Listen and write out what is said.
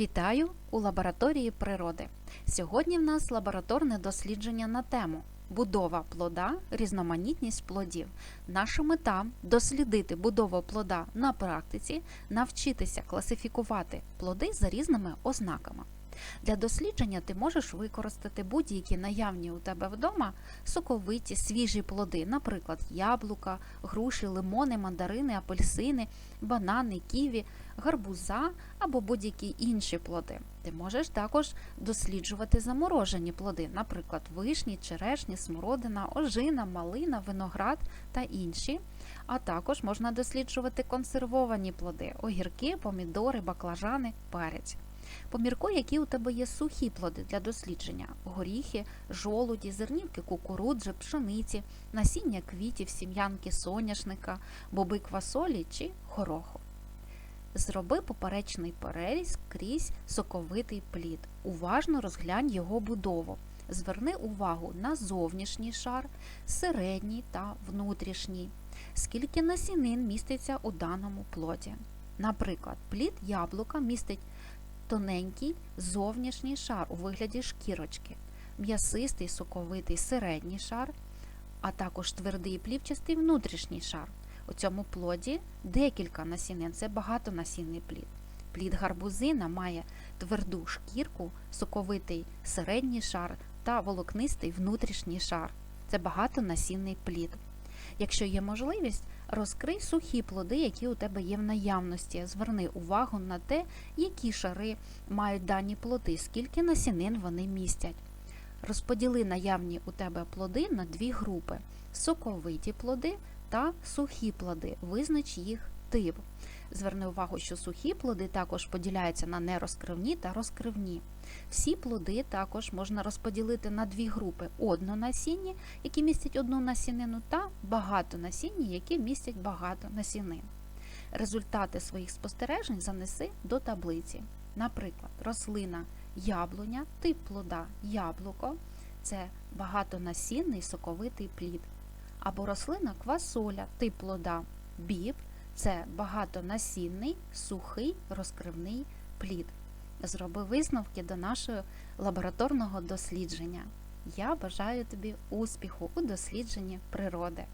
Вітаю у лабораторії природи. Сьогодні в нас лабораторне дослідження на тему будова плода, різноманітність плодів. Наша мета дослідити будову плода на практиці, навчитися класифікувати плоди за різними ознаками. Для дослідження ти можеш використати будь-які наявні у тебе вдома соковиті, свіжі плоди, наприклад, яблука, груші, лимони, мандарини, апельсини, банани, ківі, гарбуза або будь-які інші плоди. Ти можеш також досліджувати заморожені плоди, наприклад, вишні, черешні, смородина, ожина, малина, виноград та інші. А також можна досліджувати консервовані плоди, огірки, помідори, баклажани, перець. Поміркуй, які у тебе є сухі плоди для дослідження: горіхи, жолуді, зернівки кукурудзи, пшениці, насіння квітів, сім'янки соняшника, боби квасолі чи гороху. Зроби поперечний переріз крізь соковитий плід. Уважно розглянь його будову. Зверни увагу на зовнішній шар, середній та внутрішній. Скільки насінин міститься у даному плоді. Наприклад, плід яблука містить тоненький зовнішній шар у вигляді шкірочки, м'ясистий соковитий середній шар, а також твердий плівчастий внутрішній шар. У цьому плоді декілька насінин, це багатонасінний плід. Плід гарбузина має тверду шкірку, соковитий середній шар та волокнистий внутрішній шар. Це багатонасінний плід. Якщо є можливість, розкрий сухі плоди, які у тебе є в наявності. Зверни увагу на те, які шари мають дані плоди, скільки насінин вони містять. Розподіли наявні у тебе плоди на дві групи: соковиті плоди та сухі плоди. Визнач їх тип. Зверни увагу, що сухі плоди також поділяються на нерозкривні та розкривні. Всі плоди також можна розподілити на дві групи: однонасінні, які містять одну насінину, та багатонасінні, які містять багато насінин. Результати своїх спостережень занеси до таблиці. Наприклад, рослина яблуня, тип плода яблуко це багатонасінний соковитий плід. Або рослина квасоля, тип плода біб це багатонасінний, сухий розкривний плід. Зроби висновки до нашого лабораторного дослідження. Я бажаю тобі успіху у дослідженні природи.